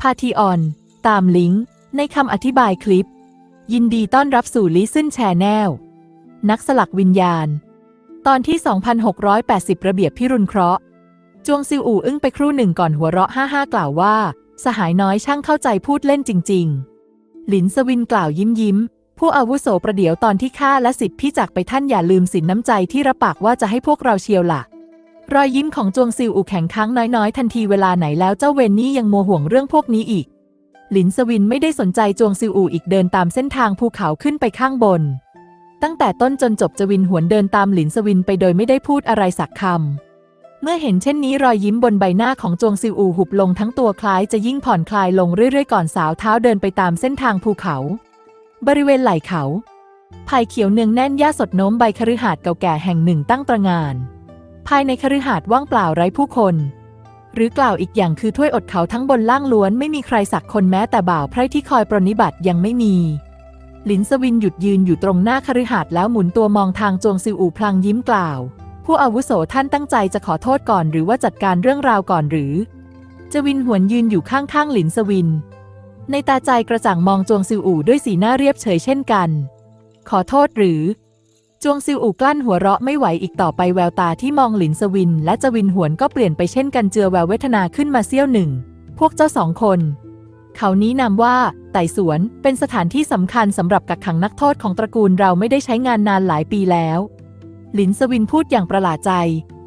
พาทีออน ตามลิงก์ ในคำอธิบายคลิป ยินดีต้อนรับสู่ Listen Channel นักสลักวิญญาณ ตอนที่ 2680 ระเบียบพิรุณเคราะห์ จวงซิวอู่อึ้งไปครู่หนึ่งก่อนหัวเราะฮ่าฮ่ากล่าวว่า สหายน้อยช่างเข้าใจพูดเล่นจริง ๆ หลินสวินกล่าวยิ้มยิ้มผู้อาวุโสประเดี๋ยวตอนที่ข้าและสิทธิพี่จากไปท่านอย่าลืมสินน้ำใจที่รับปากว่าจะให้พวกเราเชียวล่ะ รอยยิ้มของจวงซิวอู่แข็งค้างน้อยๆ ทันทีเวลาไหนแล้วเจ้าเวนนี่ยังโมวห่วงเรื่องพวกนี้อีก หลินสวินไม่ได้สนใจจวงซิวอู่อีกเดินตามเส้นทางภูเขาขึ้นไปข้างบน ตั้งแต่ต้นจนจบจวินหวนเดินตามหลินสวินไปโดยไม่ได้พูดอะไรสักคำ เมื่อเห็นเช่นนี้รอยยิ้มบนใบหน้าของจวงซิวอูหุบลงทั้งตัวคล้ายจะยิ่งผ่อนคลายลงเรื่อยๆก่อนสาวเท้าเดินไปตามเส้นทางภูเขา บริเวณไหล่เขาไผ่เขียวเนืองแน่นหญ้าสดโน้มใบคฤหาสน์เก่าแก่แห่งหนึ่งตั้งตระหงาน ภายในคฤหาสน์ว่างเปล่าไร้ผู้คน หรือกล่าวอีกอย่างคือถ้วยอดเขาทั้งบนล่างล้วนไม่มีใครสักคนแม้แต่บ่าวไพร่ที่คอยปรนนิบัติยังไม่มีหลินสวินหยุดยืนอยู่ตรงหน้าคฤหาสน์แล้วหมุนตัวมองทางจวงซิวอูพลางยิ้มกล่าว ผู้อาวุโสท่านตั้งใจจะขอโทษก่อนหรือว่าจัดการเรื่องราวก่อนหรือ จวินหวนยืนอยู่ข้างๆหลินสวิน ในตาใจกระจ่างมองจวงซิวอู่ด้วยสีหน้าเรียบเฉยเช่นกัน ขอโทษหรือ จวงซิวอูกลั้นหัวเราะไม่ไหวอีกต่อไปแววตาที่มองหลินสวิน และจวินหวนก็เปลี่ยนไปเช่นกันเจือแววเวทนาขึ้นมาเสี้ยวหนึ่ง พวกเจ้าสองคน เขานี้นามว่า ไต่สวนเป็นสถานที่สำคัญสำหรับกักขังนักโทษของตระกูลเราไม่ได้ใช้งานนานหลายปีแล้ว หลินสวินพูดอย่างประหลาดใจ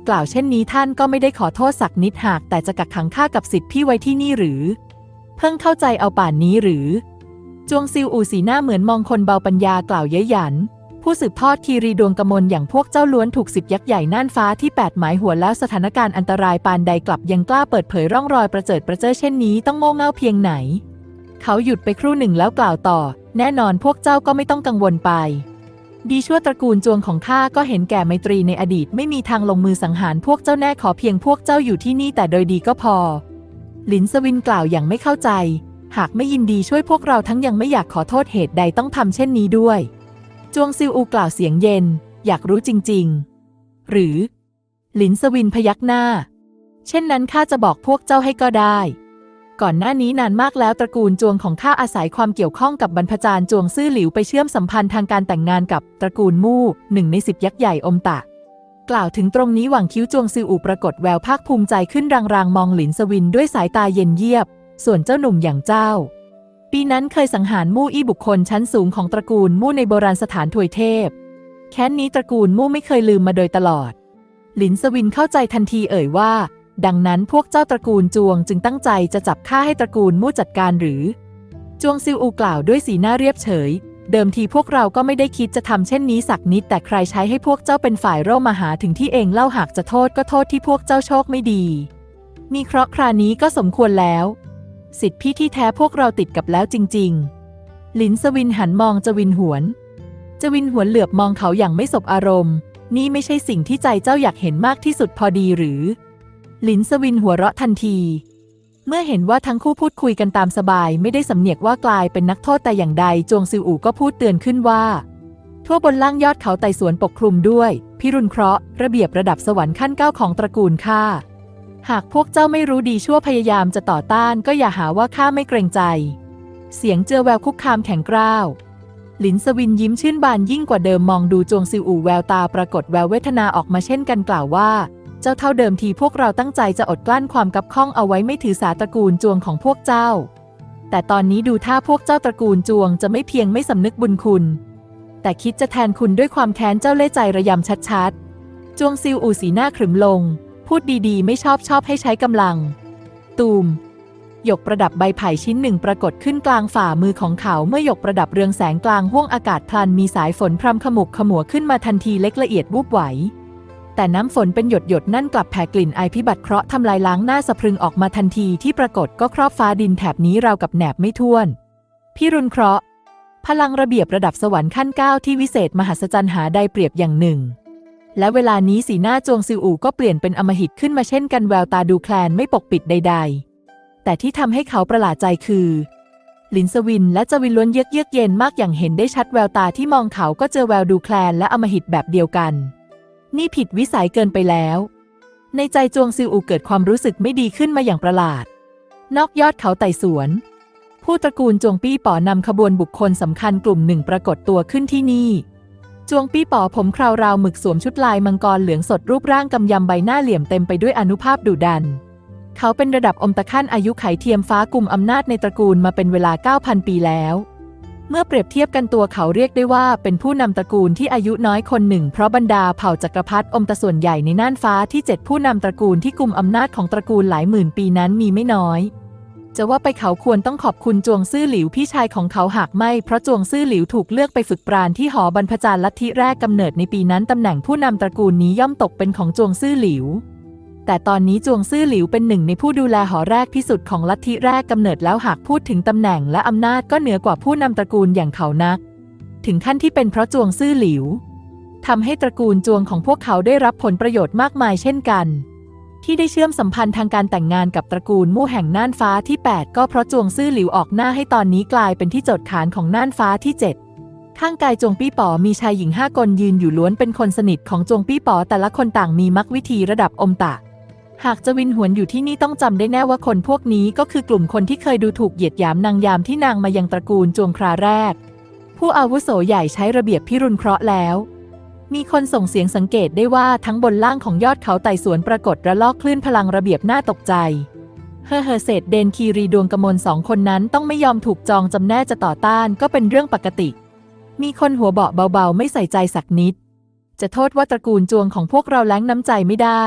กล่าวเช่นนี้ท่านก็ไม่ได้ขอโทษสักนิดหาก แต่จะกักขังข้ากับสิทธิ์พี่ไว้ที่นี่หรือ เพิ่งเข้าใจเอาป่านนี้หรือ จวงซิวอูสีหน้าเหมือนมองคนเบาปัญญากล่าวเย้ยหยัน ผู้สืบทอดคีรีดวงกมลอย่างพวกเจ้าล้วนถูกสิบยักษ์ใหญ่น่านฟ้าที่แปดหมายหัวแล้วสถานการณ์อันตรายปานใดกลับยังกล้าเปิดเผยร่องรอยประเจิดประเจ้อเช่นนี้ต้องโง่เง่าเพียงไหน เขาหยุดไปครู่หนึ่งแล้วกล่าวต่อ แน่นอนพวกเจ้าก็ไม่ต้องกังวลไป ดีชั่วตระกูลจวงของข้าก็เห็นแก่ไมตรีในอดีตไม่มีทางลงมือสังหารพวกเจ้าแน่ขอเพียงพวกเจ้าอยู่ที่นี่แต่โดยดีก็พอ ลินสวินกล่าวอย่างไม่เข้าใจ หากไม่ยินดีช่วยพวกเราทั้งยังไม่อยากขอโทษเหตุใดต้องทำเช่นนี้ด้วย จวงซิวอูกล่าวเสียงเย็น อยากรู้จริง ๆ หรือ หลินสวินพยักหน้า เช่นนั้นข้าจะบอกพวกเจ้าให้ก็ได้ ก่อนหน้านี้นานมากแล้วตระกูลจวงของข้าอาศัยความเกี่ยวข้องกับบรรพจารย์จวงซื่อหลิวไปเชื่อมสัมพันธ์ทางการแต่งงานกับตระกูลมู่หนึ่งในสิบยักษ์ใหญ่อมตะ กล่าวถึงตรงนี้หวังคิ้วจวงซิวอูปรากฏแววภาคภูมิใจขึ้นรางๆมองหลินสวินด้วยสายตาเย็นเยียบ ส่วนเจ้าหนุ่มอย่างเจ้า ปีนั้นเคยสังหารมู่อี้บุคคลชั้นสูงของตระกูลมู่ในโบราณสถานถวยเทพ แค้นนี้ตระกูลมู่ไม่เคยลืมมาโดยตลอด หลินสวินเข้าใจทันทีเอ่ยว่า ดังนั้นพวกเจ้าตระกูลจวงจึงตั้งใจจะจับฆ่าให้ตระกูลมู่จัดการหรือ จวงซิวอูกล่าวด้วยสีหน้าเรียบเฉย เดิมทีพวกเราก็ไม่ได้คิดจะทำเช่นนี้สักนิด แต่ใครใช้ให้พวกเจ้าเป็นฝ่ายเร่ามาหาถึงที่เองเล่าหากจะโทษก็โทษที่พวกเจ้าโชคไม่ดี มีเคราะห์ครานี้ก็สมควรแล้ว สิทธิพี่ที่แท้พวกเราติดกับแล้วจริง ๆ หลินสวินหันมองจวินหวน จวินหวนเหลือบมองเขาอย่างไม่สบอารมณ์ นี่ไม่ใช่สิ่งที่ใจเจ้าอยากเห็นมากที่สุดพอดีหรือ หลินสวินหัวเราะทันที เมื่อเห็นว่าทั้งคู่พูดคุยกันตามสบายไม่ได้สำเนียกว่ากลายเป็นนักโทษแต่อย่างใดจวงซิวอู่ก็พูดเตือนขึ้นว่า ทั่วบนล่างยอดเขาไต่สวนปกคลุมด้วย พิรุณเคราะห์ระเบียบระดับสวรรค์ขั้นเก้าของตระกูลข้า หากพวกเจ้าไม่รู้ดีชั่วพยายามจะต่อต้านก็อย่าหาว่าข้าไม่เกรงใจ เสียงเจอแววคุกคามแข็งกร้าวหลินสวินยิ้มชื่นบานยิ่งกว่าเดิมมองดูจวงซิวอู่แววตาปรากฏแววเวทนาออกมาเช่นกันกล่าวว่า เจ้าเท่าเดิมทีพวกเราตั้งใจจะอดกลั้นความกับข้องเอาไว้ไม่ถือสาตระกูลจวงของพวกเจ้า แต่ตอนนี้ดูท่าพวกเจ้าตระกูลจวงจะไม่เพียงไม่สำนึกบุญคุณ แต่คิดจะแทนคุณด้วยความแค้นเจ้าเล่ห์ใจระยำชัดๆ จวงซิวอู่สีหน้าขรึมลง พูดดีๆ ไม่ชอบชอบให้ใช้กำลัง ตูม หยกประดับใบไผ่ชิ้นหนึ่งปรากฏขึ้นกลางฝ่ามือของเขาเมื่อหยกประดับเรืองแสงกลางห้วงอากาศพลันมีสายฝนพรำขมุกขมัวขึ้นมาทันทีเล็กละเอียดวูบไหว แต่น้ำฝนเป็นหยดหยดนั่นกลับแผ่กลิ่นไอพิบัติเคราะห์ทำลายล้างหน้าสะพรึงออกมาทันทีที่ปรากฏก็ครอบฟ้าดินแถบนี้ราวกับแหนบไม่ท้วนพี่รุนเคราะห์พลังระเบียบระดับสวรรค์ขั้นเก้าที่วิเศษมหัศจรรย์หาได้เปรียบอย่างหนึ่ง และเวลานี้สีหน้าจวงซิวอูก็เปลี่ยนเป็นอมหิตขึ้นมาเช่นกันแววตาดูแคลนไม่ปกปิดใด ๆ แต่ที่ทำให้เขาประหลาดใจคือลินสวินและจวินล้วนเยือกเยือกเย็นมากอย่างเห็นได้ชัดแววตาที่มองเขาก็เจอแววดูแคลนและอมหิตแบบเดียวกัน นี่ผิดวิสัยเกินไปแล้ว ในใจจวงซิวอูเกิดความรู้สึกไม่ดีขึ้นมาอย่างประหลาด นอกยอดเขาไต่สวน ผู้ตระกูลจวงปี้ป๋อนำขบวนบุคคลสำคัญกลุ่มหนึ่งปรากฏตัวขึ้นที่นี่ จวงปี้ป๋อผมคราวราวหมึกสวมชุดลายมังกรเหลืองสดรูปร่างกำยำใบหน้าเหลี่ยมเต็มไปด้วยอนุภาพดุดัน เขาเป็นระดับอมตะขั้นอายุไขเทียมฟ้ากลุ่มอำนาจในตระกูลมาเป็นเวลา 9,000 ปีแล้ว เมื่อเปรียบเทียบกันตัวเขาเรียกได้ว่าเป็นผู้นำตระกูลที่อายุน้อยคนหนึ่ง เพราะบรรดาเผ่าจักรพรรดิอมตะส่วนใหญ่ในน่านฟ้าที่เจ็ดผู้นำตระกูลที่กลุ่มอำนาจของตระกูลหลายหมื่นปีนั้นมีไม่น้อย จะว่าไปเขาควรต้องขอบคุณจวงซื่อหลิวพี่ชายของเขาหากไม่ เพราะจวงซื่อหลิวถูกเลือกไปฝึกปราณที่หอบรรพจาร์ลัทธิแรกกำเนิดในปีนั้นตำแหน่งผู้นำตระกูลนี้ย่อมตกเป็นของจวงซื่อหลิว แต่ตอนนี้จวงซื่อหลิวเป็นหนึ่งในผู้ดูแลหอแรกที่สุดของลัทธิแรกกำเนิดแล้วหากพูดถึงตำแหน่งและอำนาจก็เหนือกว่าผู้นำตระกูลอย่างเขานัก ถึงขั้นที่เป็นเพราะจวงซื่อหลิวทำให้ตระกูลจวงของพวกเขาได้รับผลประโยชน์มากมายเช่นกัน ที่ได้เชื่อมสัมพันธ์ทางการแต่งงานกับตระกูลมู่แห่งน่านฟ้าที่ 8 ก็เพราะจวงซื่อหลิวออกหน้าให้ตอนนี้กลายเป็นที่โจทย์ขานของน่านฟ้าที่ 7 ข้างกายจวงปี้ป๋อมีชายหญิงห้าคนยืนอยู่ล้วนเป็นคนสนิทของจวงปี้ป๋อแต่ละคนต่างมีมักวิธีระดับอมตะ หากจะวินหวนอยู่ที่นี่ต้องจำได้แน่ว่าคนพวกนี้ก็คือกลุ่มคนที่เคยดูถูกเหยียดหยามนางยามที่นางมายังตระกูลจวงคราแรก ผู้อาวุโสใหญ่ใช้ระเบียบพิรุณเคราะห์แล้ว มีคนส่งเสียงสังเกตได้ว่าทั้งบนล่างของยอดเขาไต่สวนปรากฏระลอกคลื่นพลังระเบียบน่าตกใจ เฮอเฮอเศษเดนคีรีดวงกมลสองคนนั้นต้องไม่ยอมถูกจองจำแน่จะต่อต้านก็เป็นเรื่องปกติ มีคนหัวเบาเบาๆ ไม่ใส่ใจสักนิด จะโทษว่าตระกูลจวงของพวกเราแล้งน้ำใจไม่ได้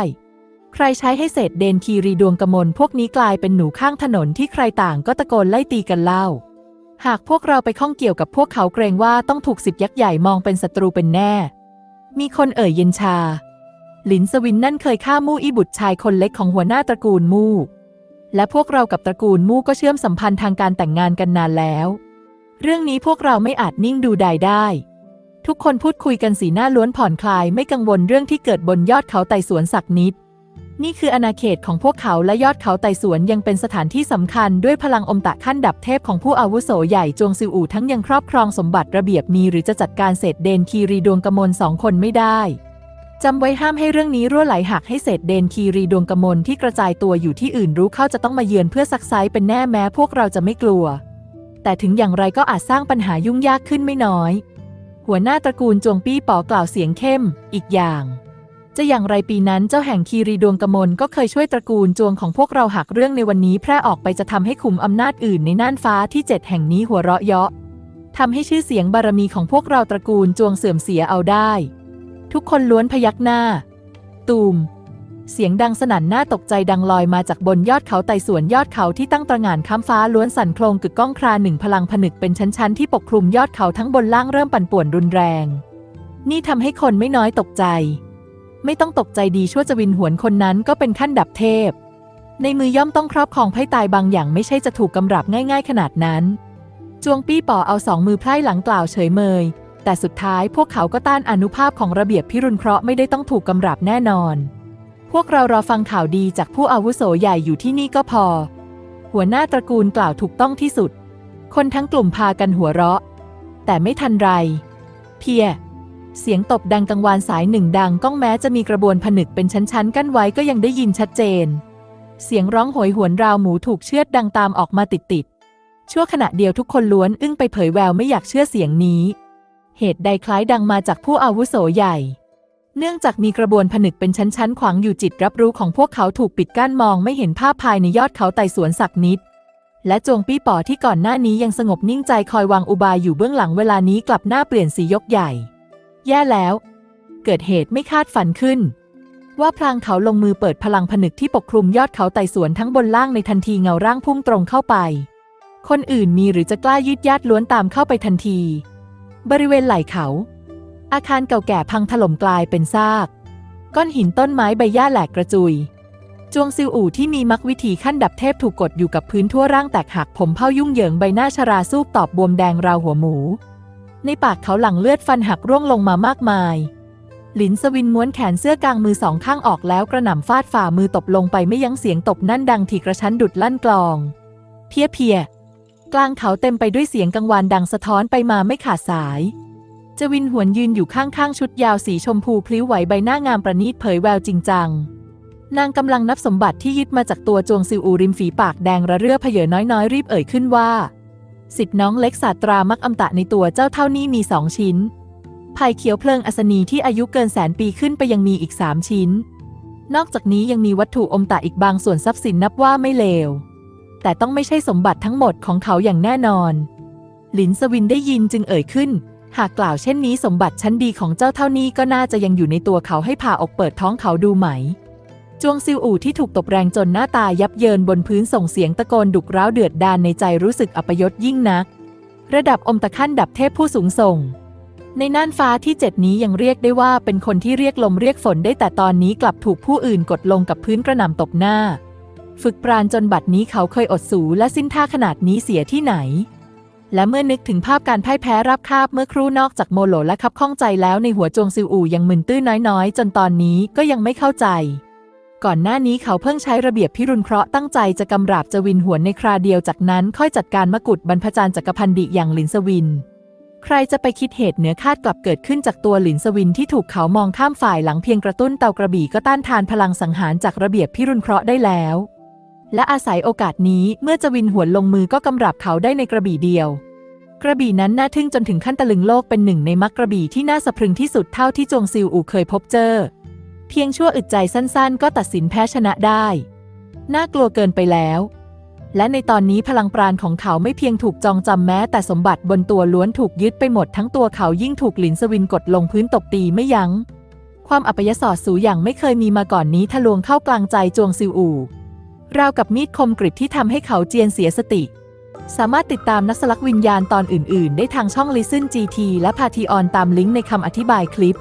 ใครใช้ให้เศษเดนคีรีดวงกมลพวกนี้กลายเป็นหนูข้างถนนที่ใครต่างก็ตะโกนไล่ตีกันเล่า หากพวกเราไปข้องเกี่ยวกับพวกเขาเกรงว่าต้องถูกสิบยักษ์ใหญ่มองเป็นศัตรูเป็นแน่ มีคนเอ่ยเย็นชา หลินสวินนั่นเคยฆ่ามู่อี้บุตรชายคนเล็กของหัวหน้าตระกูลมู่ และพวกเรากับตระกูลมู่ก็เชื่อมสัมพันธ์ทางการแต่งงานกันนานแล้ว เรื่องนี้พวกเราไม่อาจนิ่งดูดได้ ทุกคนพูดคุยกันสีหน้าล้วนผ่อนคลายไม่กังวลเรื่องที่เกิดบนยอดเขาไต่สวนสักนิด นี่คืออาณาเขตของพวกเขาและยอดเขาไต่สวนยังเป็นสถานที่สำคัญด้วยพลังอมตะขั้นดับเทพของผู้อาวุโสใหญ่จวงซิวอู่ทั้งยังครอบครองสมบัติระเบียบมีหรือจะจัดการเศษเดนคีรีดวงกมลสองคนไม่ได้จำไว้ห้ามให้เรื่องนี้รั่วไหลหักให้เศษเดนคีรีดวงกมลที่กระจายตัวอยู่ที่อื่นรู้เข้าจะต้องมาเยือนเพื่อซักไซเป็นแน่แม้พวกเราจะไม่กลัว แต่ถึงอย่างไรก็อาจสร้างปัญหายุ่งยากขึ้นไม่น้อย หัวหน้าตระกูลจวงปี้ป๋อกล่าวเสียงเข้ม อีกอย่าง จะอย่างไรปีนั้นเจ้าแห่งคีรีดวงกมลก็เคยช่วยตระกูลจวงของพวกเราหากเรื่องในวันนี้แพร่ออกไปจะทำให้ขุมอำนาจอื่นในน่านฟ้าที่เจ็ดแห่งนี้หัวเราะเยาะทำให้ชื่อเสียงบารมีของพวกเราตระกูลจวงเสื่อมเสียเอาได้ ทุกคนล้วนพยักหน้า ตูม เสียงดังสนั่นน่าตกใจดังลอยมาจากบนยอดเขาไต่สวนยอดเขาที่ตั้งตระหง่านค้ำฟ้าล้วนสั่นโครงกึกก้องคราหนึ่งพลังผนึกเป็นชั้นๆที่ปกคลุมยอดเขาทั้งบนล่างเริ่มปั่นป่วนรุนแรง นี่ทำให้คนไม่น้อยตกใจ ไม่ต้องตกใจดีชั่วจะวินหวนคนนั้นก็เป็นขั้นดับเทพ ในมือย่อมต้องครอบครองไพ่ตายบางอย่างไม่ใช่จะถูกกำราบง่ายๆ ขนาดนั้น จวงปี้ป่อเอาสองมือไพร่หลังกล่าวเฉยเมย แต่สุดท้ายพวกเขาก็ต้านอนุภาพของระเบียบพิรุณเคราะห์ไม่ได้ต้องถูกกำราบแน่นอน พวกเรารอฟังข่าวดีจากผู้อาวุโสใหญ่อยู่ที่นี่ก็พอ หัวหน้าตระกูลกล่าวถูกต้องที่สุด คนทั้งกลุ่มพากันหัวเราะ แต่ไม่ทันไร เพีย เสียงตบดังกังวานสายหนึ่งดังก้องแม้จะมีกระบวนผนึกเป็นชั้นๆ กั้นไว้ก็ยังได้ยินชัดเจน เสียงร้องโหยหวนราวหมูถูกเชือดดังตามออกมาติดๆ ชั่วขณะเดียวทุกคนล้วนอึ้งไปเผยแววไม่อยากเชื่อเสียงนี้ เหตุใดคล้ายดังมาจากผู้อาวุโสใหญ่ เนื่องจากมีกระบวนผนึกเป็นชั้นๆ ขวางอยู่จิตรับรู้ของพวกเขาถูกปิดกั้นมองไม่เห็นภาพภายในยอดเขาไต่สวนสักนิดและจวงปี้ป๋อที่ก่อนหน้านี้ยังสงบนิ่งใจคอยวางอุบายอยู่เบื้องหลังเวลานี้กลับหน้าเปลี่ยนสียกใหญ่ แย่แล้ว เกิดเหตุไม่คาดฝันขึ้น ว่าพลางเขาลงมือเปิดพลังผนึกที่ปกคลุมยอดเขาไต่สวนทั้งบนล่างในทันทีเงาร่างพุ่งตรงเข้าไป คนอื่นมีหรือจะกล้ายืดญาติล้วนตามเข้าไปทันที บริเวณไหล่เขา อาคารเก่าแก่พังถล่มกลายเป็นซาก ก้อนหินต้นไม้ใบหญ้าแหลกกระจุยจวงซิวอู่ที่มีมักวิธีขั้นดับเทพถูกกดอยู่กับพื้นทั่วร่างแตกหักผมเผ้ายุ่งเหยิงใบหน้าชราซูบตอบบวมแดงราวหัวหมู ในปากเขาหลังเลือดฟันหักร่วงลงมามากมาย หลินสวินม้วนแขนเสื้อกลางมือสองข้างออกแล้วกระหน่ำฟาดฝ่ามือตบลงไปไม่ยั้งเสียงตบนั่นดังถี่กระชั้นดุดลั่นกลอง เพียเพียกลางเขาเต็มไปด้วยเสียงกังวานดังสะท้อนไปมาไม่ขาดสายจวินหวนยืนอยู่ข้างๆ ชุดยาวสีชมพูพลิ้วไหวใบหน้างามประณีตเผยแววจริงจัง นางกำลังนับสมบัติที่ยึดมาจากตัวจวงซิวอูริมฝีปากแดงระเรื่อเพเยอน้อยๆ รีบเอ่ยขึ้นว่า สิทธิ์น้องเล็กศาสตรามักอำตะในตัวเจ้าเท่านี้มีสองชิ้นไผ่เขียวเพลิงอัศนีที่อายุเกินแสนปีขึ้นไปยังมีอีกสามชิ้น นอกจากนี้ยังมีวัตถุอมตะอีกบางส่วนทรัพย์สินนับว่าไม่เลว แต่ต้องไม่ใช่สมบัติทั้งหมดของเขาอย่างแน่นอน หลินสวินได้ยินจึงเอ่ยขึ้น หากกล่าวเช่นนี้สมบัติชั้นดีของเจ้าเท่านี้ก็น่าจะยังอยู่ในตัวเขาให้ผ่าอกเปิดท้องเขาดูไหม จวงซิวอู่ที่ถูกตบแรงจนหน้าตายับเยินบนพื้นส่งเสียงตะโกนดุกร้าวเดือดดานในใจรู้สึกอัปยศยิ่งนัก ระดับอมตะขั้นดับเทพผู้สูงส่ง ในน่านฟ้าที่เจ็ดนี้ยังเรียกได้ว่าเป็นคนที่เรียกลมเรียกฝนได้แต่ตอนนี้กลับถูกผู้อื่นกดลงกับพื้นกระหน่ำตบหน้า ฝึกปราณจนบัดนี้เขาเคยอดสูและสิ้นท่าขนาดนี้เสียที่ไหน และเมื่อนึกถึงภาพการพ่ายแพ้รับคาบเมื่อครู่นอกจากโมโหลและคับข้องใจแล้วในหัวจวงซิวอู่ยังมึนตื้อน้อยๆ จนตอนนี้ก็ยังไม่เข้าใจ ก่อนหน้านี้เขาเพิ่งใช้ระเบียบพิรุณเคราะห์ตั้งใจจะกำราบจวินหวนในคราเดียวจากนั้นค่อยจัดการมกุฎบรรพจารย์จักรพันดิอย่างหลินสวิน ใครจะไปคิดเหตุเหนือคาดกลับเกิดขึ้นจากตัวหลินสวินที่ถูกเขามองข้ามฝ่ายหลังเพียงกระตุ้นเตากระบี่ก็ต้านทานพลังสังหารจากระเบียบพิรุณเคราะห์ได้แล้ว และอาศัยโอกาสนี้เมื่อจวินหวนลงมือก็กำราบเขาได้ในกระบี่เดียว กระบี่นั้นน่าทึ่งจนถึงขั้นตะลึงโลกเป็นหนึ่งในมักกระบี่ที่น่าสะพรึงที่สุดเท่าที่จวงซิวอูเคยพบเจอ เพียงชั่วอึดใจสั้นๆ ก็ตัดสินแพ้ชนะได้ น่ากลัวเกินไปแล้ว และในตอนนี้พลังปราณของเขาไม่เพียงถูกจองจำแม้ แต่สมบัติบนตัวล้วนถูกยึดไปหมดทั้งตัวเขายิ่งถูกหลินสวินกดลงพื้นตบตีไม่ยัง้ง ความอัปยศอดสูอย่างไม่เคยมีมาก่อนนี้ทะลวงเข้ากลางใจจวงซิวอู่ราวกับมีดคมกริบที่ทำให้เขาเจียนเสียสติ สามารถติดตามนักสลักวิญญาณตอนอื่น ๆ ได้ทางช่อง Listen GT และพาทีออนตามลิงก์ในคำอธิบายคลิป